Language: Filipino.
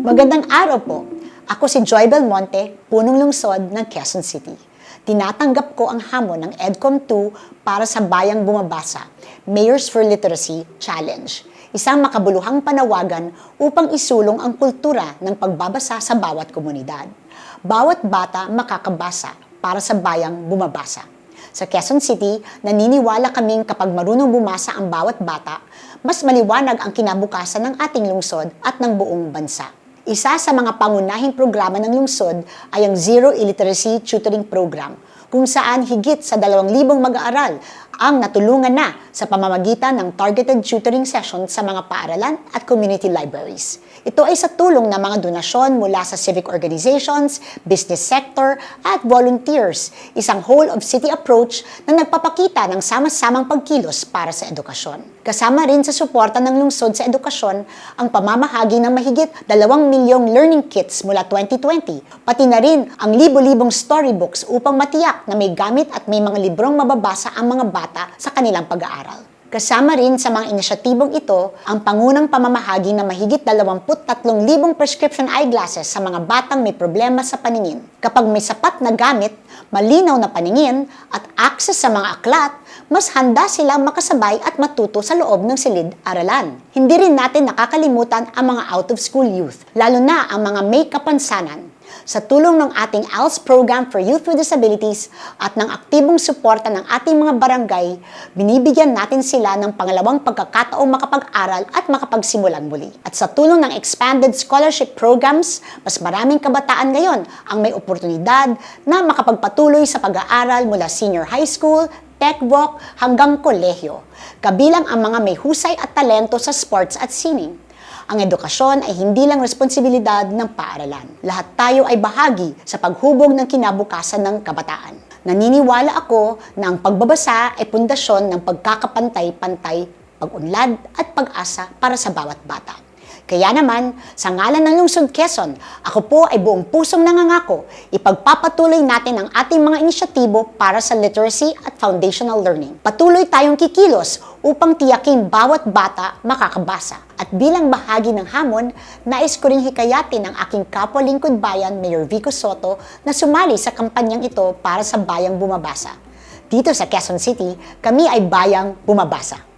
Magandang araw po. Ako si Joy Belmonte, punong lungsod ng Quezon City. Tinatanggap ko ang hamon ng EDCOM 2 para sa Bayang Bumabasa, Mayors for Literacy Challenge. Isang makabuluhang panawagan upang isulong ang kultura ng pagbabasa sa bawat komunidad. Bawat bata makakabasa para sa bayang bumabasa. Sa Quezon City, naniniwala kaming kapag marunong bumasa ang bawat bata, mas maliwanag ang kinabukasan ng ating lungsod at ng buong bansa. Isa sa mga pangunahing programa ng lungsod ay ang Zero Illiteracy Tutoring Program, kung saan higit sa 2,000 mag-aaral ang natulungan na sa pamamagitan ng targeted tutoring sessions sa mga paaralan at community libraries. Ito ay sa tulong ng mga donasyon mula sa civic organizations, business sector, at volunteers, isang whole-of-city approach na nagpapakita ng sama-samang pagkilos para sa edukasyon. Kasama rin sa suporta ng lungsod sa edukasyon ang pamamahagi ng mahigit 2 milyong learning kits mula 2020, pati na rin ang libo-libong storybooks upang matiyak na may gamit at may mga librong mababasa ang mga bata sa kanilang pag-aaral. Kasama rin sa mga inisyatibong ito ang pangunang pamamahagi ng mahigit 23,000 prescription eyeglasses sa mga batang may problema sa paningin. Kapag may sapat na gamit, malinaw na paningin at access sa mga aklat, mas handa silang makasabay at matuto sa loob ng silid-aralan. Hindi rin natin nakakalimutan ang mga out-of-school youth, lalo na ang mga may kapansanan. Sa tulong ng ating ALS program for youth with disabilities at ng aktibong suporta ng ating mga barangay, binibigyan natin sila ng pangalawang pagkakataong makapag-aral at makapagsimulan muli. At sa tulong ng expanded scholarship programs, mas maraming kabataan ngayon ang may oportunidad na makapagpatuloy sa pag-aaral mula senior high school, techbook hanggang kolehiyo, kabilang ang mga may husay at talento sa sports at sining. Ang edukasyon ay hindi lang responsibilidad ng paaralan. Lahat tayo ay bahagi sa paghubog ng kinabukasan ng kabataan. Naniniwala ako na ang pagbabasa ay pundasyon ng pagkakapantay-pantay, pag-unlad at pag-asa para sa bawat bata. Kaya naman, sa ngalan ng Lungsod Quezon, ako po ay buong pusong nangangako, ipagpapatuloy natin ang ating mga inisyatibo para sa literacy at foundational learning. Patuloy tayong kikilos upang tiyaking bawat bata makakabasa. At bilang bahagi ng hamon, nais ko ring hikayatin ang aking kapwa lingkod bayan, Mayor Vico Soto, na sumali sa kampanyang ito para sa Bayang Bumabasa. Dito sa Quezon City, kami ay Bayang Bumabasa.